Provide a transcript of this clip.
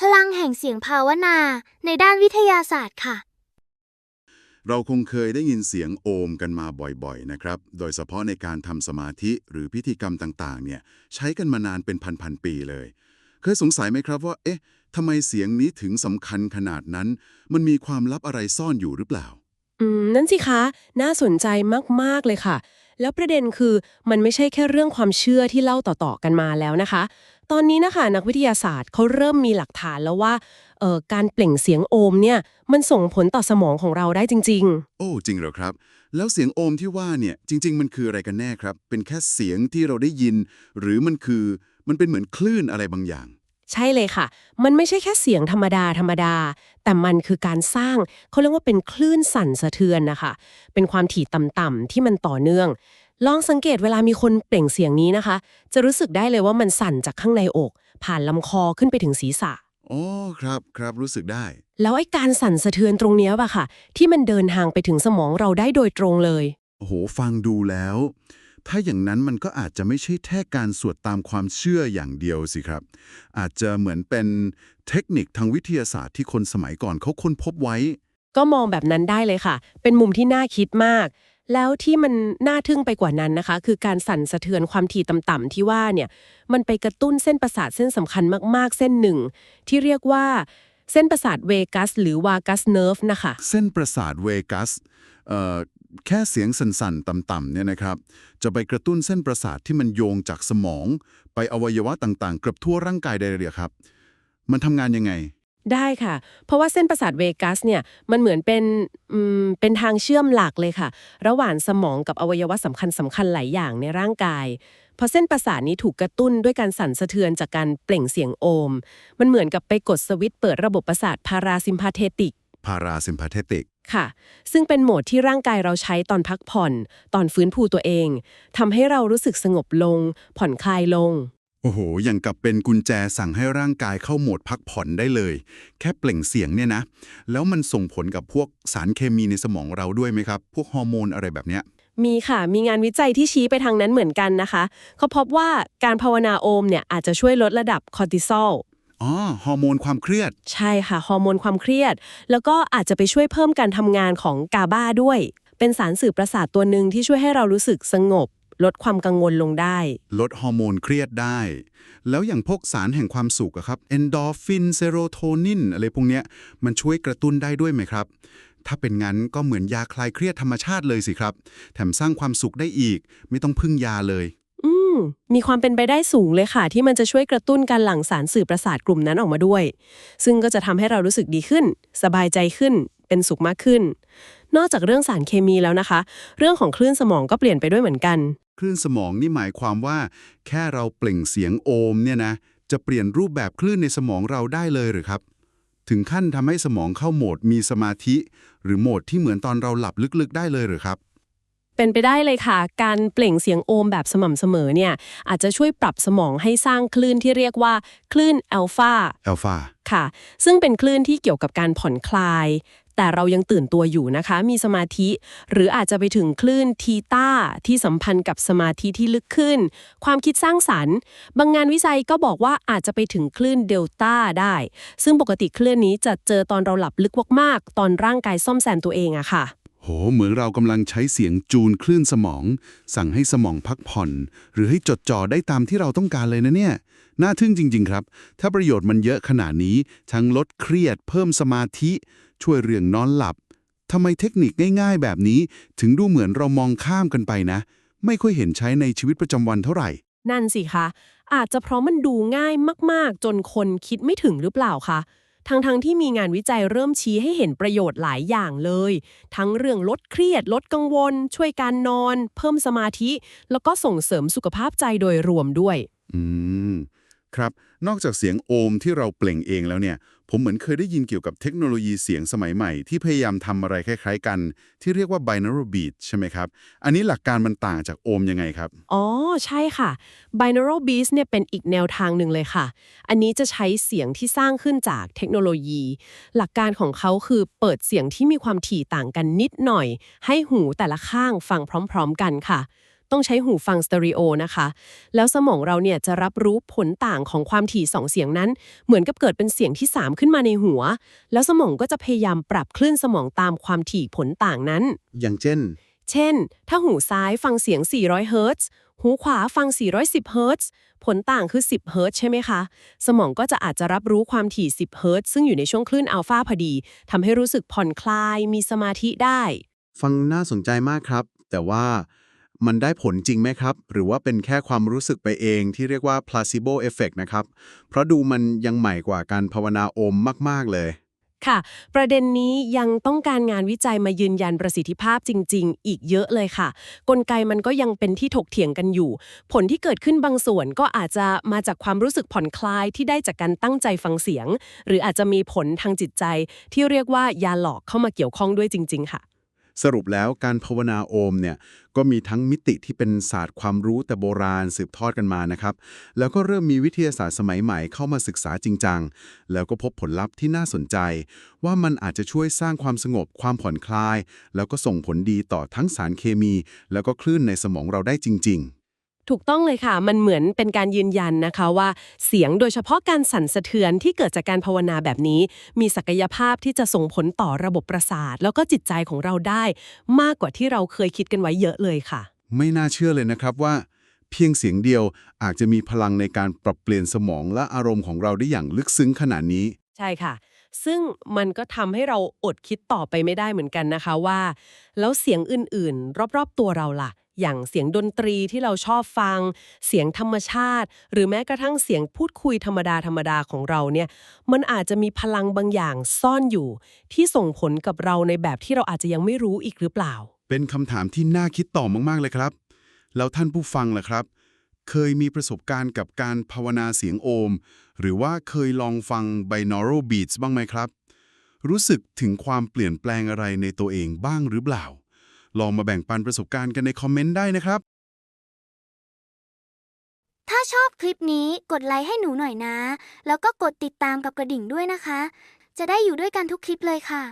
พลังแห่งเสียงภาวนาในด้านวิทยาศาสตร์ค่ะ เราคงเคยได้ยินเสียงโอมกันมาบ่อยๆนะครับ โดยเฉพาะในการทำสมาธิหรือพิธีกรรมต่างๆ เนี่ยใช้กันมานานเป็นพันๆปีเลย เคยสงสัยไหมครับว่า เอ๊ะทำไมเสียงนี้ถึงสำคัญขนาดนั้น มันมีความลับอะไรซ่อนอยู่หรือเปล่า อืม นั่นสิคะ น่าสนใจมาก ๆ เลยค่ะ แล้วประเด็นคือมันไม่ใช่แค่เรื่องความเชื่อที่เล่าต่อๆกันมาแล้วนะคะ ตอนนี้นะคะนักวิทยาศาสตร์เขาเริ่มมีหลักฐานแล้วว่าการเปล่งเสียงโอมเนี่ยมันส่งผลต่อสมองของเราได้จริงโอ้จริงเหรอครับ แล้วเสียงโอมที่ว่าเนี่ยจริง ๆ มันคืออะไรกันแน่ครับ เป็นแค่เสียงที่เราได้ยิน หรือมันคือมันเป็นเหมือนคลื่นอะไรบางอย่าง ใช่เลยค่ะ มันไม่ใช่แค่เสียงธรรมดาธรรมดา แต่มันคือการสร้างเขาเรียกว่าเป็นคลื่นสั่นสะเทือนนะคะ เป็นความถี่ต่ำๆที่มันต่อเนื่อง ลองสังเกตเวลามีคนเปล่งเสียงนี้นะคะ จะรู้สึกได้เลยว่ามันสั่นจากข้างในอก ผ่านลำคอขึ้นไปถึงศีรษะ อ๋อครับครับรู้สึกได้ แล้วไอ้การสั่นสะเทือนตรงเนี้ยป่ะค่ะ ที่มันเดินทางไปถึงสมองเราได้โดยตรงเลย โอ้โห ฟังดูแล้ว ถ้าอย่างนั้นมันก็อาจจะไม่ใช่แค่การสวดตามความเชื่ออย่างเดียวสิครับ อาจจะเหมือนเป็นเทคนิคทางวิทยาศาสตร์ที่คนสมัยก่อนเขาค้นพบไว้ ก็มองแบบนั้นได้เลยค่ะ เป็นมุมที่น่าคิดมาก แล้วที่มันน่าทึ่งไปกว่านั้นนะคะ คือการสั่นสะเทือนความถี่ต่ำๆที่ว่าเนี่ยมันไปกระตุ้นเส้นประสาทเส้นสำคัญมากๆ เส้นหนึ่ง ที่เรียกว่าเส้นประสาทเวกัสหรือวากัสเนิร์ฟนะคะ เส้นประสาทเวกัสเอ่อ แค่เสียงสั่นๆ ต่ำๆเนี่ยนะครับ จะไปกระตุ้นเส้นประสาทที่มันโยงจากสมอง ไปอวัยวะต่างๆ เกือบทั่วร่างกายได้เลยเหรอครับ มันทำงานยังไง ได้ค่ะ เพราะว่าเส้นประสาทเวกัสเนี่ย มันเหมือนเป็นอืมเป็นทางเชื่อมหลักเลยค่ะ ระหว่างสมองกับอวัยวะสำคัญสำคัญหลายอย่างในร่างกาย พอเส้นประสาทนี้ถูกกระตุ้นด้วยการสั่นสะเทือนจากการเปล่งเสียงโอม มันเหมือนกับไปกดสวิตช์เปิดระบบประสาทพาราซิมพาเทติก พาราซิมพาเทติก ค่ะ ซึ่งเป็นโหมดที่ร่างกายเราใช้ตอนพักผ่อน ตอนฟื้นฟูตัวเองทำให้เรารู้สึกสงบลง ผ่อนคลายลง โอ้โห อย่างกับเป็นกุญแจสั่งให้ร่างกายเข้าโหมดพักผ่อนได้เลย แค่เปล่งเสียงเนี่ยนะ แล้วมันส่งผลกับพวกสารเคมีในสมองเราด้วยไหมครับ พวกฮอร์โมนอะไรแบบเนี้ยมีค่ะ มีงานวิจัยที่ชี้ไปทางนั้นเหมือนกันนะคะ เขาพบว่าการภาวนาโอมเนี่ยอาจจะช่วยลดระดับคอร์ติซอล อ๋อฮอร์โมนความเครียด ใช่ค่ะฮอร์โมนความเครียด แล้วก็อาจจะไปช่วยเพิ่มการทำงานของกาบาด้วย เป็นสารสื่อประสาทตัวหนึ่งที่ช่วยให้เรารู้สึกสงบ ลดความกังวลลงได้ ลดฮอร์โมนเครียดได้ แล้วอย่างพวกสารแห่งความสุขอะครับเอนโดรฟินเซโรโทนินอะไรพวกเนี้ยมันช่วยกระตุ้นได้ด้วยไหมครับ ถ้าเป็นงั้นก็เหมือนยาคลายเครียดธรรมชาติเลยสิครับ แถมสร้างความสุขได้อีก ไม่ต้องพึ่งยาเลยอืม มีความเป็นไปได้สูงเลยค่ะ ที่มันจะช่วยกระตุ้นการหลั่งสารสื่อประสาทกลุ่มนั้นออกมาด้วย ซึ่งก็จะทำให้เรารู้สึกดีขึ้น สบายใจขึ้น เป็นสุขมากขึ้น นอกจากเรื่องสารเคมีแล้วนะคะ เรื่องของคลื่นสมองก็เปลี่ยนไปด้วยเหมือนกัน คลื่นสมองนี่หมายความว่า แค่เราเปล่งเสียงโอมเนี่ยนะ จะเปลี่ยนรูปแบบคลื่นในสมองเราได้เลยหรือครับ ถึงขั้นทำให้สมองเข้าโหมดมีสมาธิ หรือโหมดที่เหมือนตอนเราหลับลึกๆ ได้เลยหรือครับ เป็นไปได้เลยค่ะ การเปล่งเสียงโอมแบบสม่ำเสมอเนี่ยอาจจะช่วยปรับสมองให้สร้างคลื่นที่เรียกว่าคลื่นอัลฟาอัลฟาค่ะ ซึ่งเป็นคลื่นที่เกี่ยวกับการผ่อนคลาย แต่เรายังตื่นตัวอยู่นะคะ มีสมาธิ หรืออาจจะไปถึงคลื่นทีตาที่สัมพันธ์กับสมาธิที่ลึกขึ้น ความคิดสร้างสรรค์ บางงานวิจัยก็บอกว่าอาจจะไปถึงคลื่นเดลต้าได้ ซึ่งปกติคลื่นนี้จะเจอตอนเราหลับลึกมากๆตอนร่างกายซ่อมแซมตัวเองอะค่ะ โห เหมือนเรากำลังใช้เสียงจูนคลื่นสมอง สั่งให้สมองพักผ่อน หรือให้จดจ่อได้ตามที่เราต้องการเลยนะเนี่ย น่าทึ่งจริง ๆ ครับ ถ้าประโยชน์มันเยอะขนาดนี้ ทั้งลดเครียด เพิ่มสมาธิ ช่วยเรื่องนอนหลับทำไมเทคนิคง่าย ๆ แบบนี้ ถึงดูเหมือนเรามองข้ามกันไปนะ ไม่ค่อยเห็นใช้ในชีวิตประจำวันเท่าไหร่ นั่นสิคะอาจจะเพราะมันดูง่ายมาก ๆ จนคนคิดไม่ถึงหรือเปล่าคะ ทั้งๆทที่มีงานวิจัยเริ่มชี้ให้เห็นประโยชน์หลายอย่างเลย ทั้งเรื่องลดเครียด ลดกังวล ช่วยการนอน เพิ่มสมาธิ แล้วก็ส่งเสริมสุขภาพใจโดยรวมด้วย อืม ครับ นอกจากเสียงโอมที่เราเปล่งเองแล้วเนี่ย ผมเหมือนเคยได้ยินเกี่ยวกับเทคโนโลยีเสียงสมัยใหม่ที่พยายามทำอะไรคล้ายๆกัน ที่เรียกว่า binaural beat ใช่ไหมครับ อันนี้หลักการมันต่างจากโอมยังไงครับ อ๋อ ใช่ค่ะ binaural beats เนี่ยเป็นอีกแนวทางหนึ่งเลยค่ะ อันนี้จะใช้เสียงที่สร้างขึ้นจากเทคโนโลยี หลักการของเขาคือเปิดเสียงที่มีความถี่ต่างกันนิดหน่อย ให้หูแต่ละข้างฟังพร้อม ๆ กันค่ะ ต้องใช้หูฟังสเตอริโอนะคะ แล้วสมองเราเนี่ยจะรับรู้ผลต่างของความถี่สองเสียงนั้น เหมือนกับเกิดเป็นเสียงที่ 3 ขึ้นมาในหัว แล้วสมองก็จะพยายามปรับคลื่นสมองตามความถี่ผลต่างนั้น อย่างเช่น เช่น ถ้าหูซ้ายฟังเสียง 400 เฮิรตซ์หูขวาฟัง 410 เฮิรตซ์ ผลต่างคือ 10 เฮิรตซ์ใช่ไหมคะ สมองก็จะอาจจะรับรู้ความถี่ 10 เฮิรตซ์ซึ่งอยู่ในช่วงคลื่นอัลฟาพอดี ทำให้รู้สึกผ่อนคลาย มีสมาธิได้ ฟังน่าสนใจมากครับ แต่ว่า มันได้ผลจริงไหมครับ หรือว่าเป็นแค่ความรู้สึกไปเองที่เรียกว่า placebo effect นะครับ เพราะดูมันยังใหม่กว่าการภาวนาโอมมาก ๆ เลย ค่ะ ประเด็นนี้ยังต้องการงานวิจัยมายืนยันประสิทธิภาพจริง ๆ อีกเยอะเลยค่ะ กลไกมันก็ยังเป็นที่ถกเถียงกันอยู่ ผลที่เกิดขึ้นบางส่วนก็อาจจะมาจากความรู้สึกผ่อนคลายที่ได้จากการตั้งใจฟังเสียง หรืออาจจะมีผลทางจิตใจที่เรียกว่ายาหลอกเข้ามาเกี่ยวข้องด้วยจริง ๆ ค่ะ สรุปแล้วการภาวนาโอมเนี่ยก็มีทั้งมิติที่เป็นศาสตร์ความรู้แต่โบราณสืบทอดกันมานะครับ แล้วก็เริ่มมีวิทยาศาสตร์สมัยใหม่เข้ามาศึกษาจริงจัง แล้วก็พบผลลัพธ์ที่น่าสนใจ ว่ามันอาจจะช่วยสร้างความสงบความผ่อนคลาย แล้วก็ส่งผลดีต่อทั้งสารเคมี แล้วก็คลื่นในสมองเราได้จริง ๆ ถูกต้องเลยค่ะ มันเหมือนเป็นการยืนยันนะคะว่าเสียงโดยเฉพาะการสั่นสะเทือนที่เกิดจากการภาวนาแบบนี้ มีศักยภาพที่จะส่งผลต่อระบบประสาท แล้วก็จิตใจของเราได้ มากกว่าที่เราเคยคิดกันไว้เยอะเลยค่ะ ไม่น่าเชื่อเลยนะครับว่า เพียงเสียงเดียวอาจจะมีพลังในการปรับเปลี่ยนสมองและอารมณ์ของเราได้อย่างลึกซึ้งขนาดนี้ ใช่ค่ะ ซึ่งมันก็ทำให้เราอดคิดต่อไปไม่ได้เหมือนกันนะคะว่า แล้วเสียงอื่นๆ รอบๆตัวเราล่ะ อย่างเสียงดนตรีที่เราชอบฟัง เสียงธรรมชาติ หรือแม้กระทั่งเสียงพูดคุยธรรมดาธรรมดาของเราเนี่ยมันอาจจะมีพลังบางอย่างซ่อนอยู่ ที่ส่งผลกับเราในแบบที่เราอาจจะยังไม่รู้อีกหรือเปล่า เป็นคำถามที่น่าคิดต่อมากๆเลยครับ แล้วท่านผู้ฟังล่ะครับ เคยมีประสบการณ์กับการภาวนาเสียงโอม หรือว่าเคยลองฟัง binaural beats บ้างไหมครับ รู้สึกถึงความเปลี่ยนแปลงอะไรในตัวเองบ้างหรือเปล่า ลองมาแบ่งปันประสบการณ์กันในคอมเมนต์ได้นะครับ ถ้าชอบคลิปนี้กดไลค์ให้หนูหน่อยนะ แล้วก็กดติดตามกับกระดิ่งด้วยนะคะ จะได้อยู่ด้วยกันทุกคลิปเลยค่ะ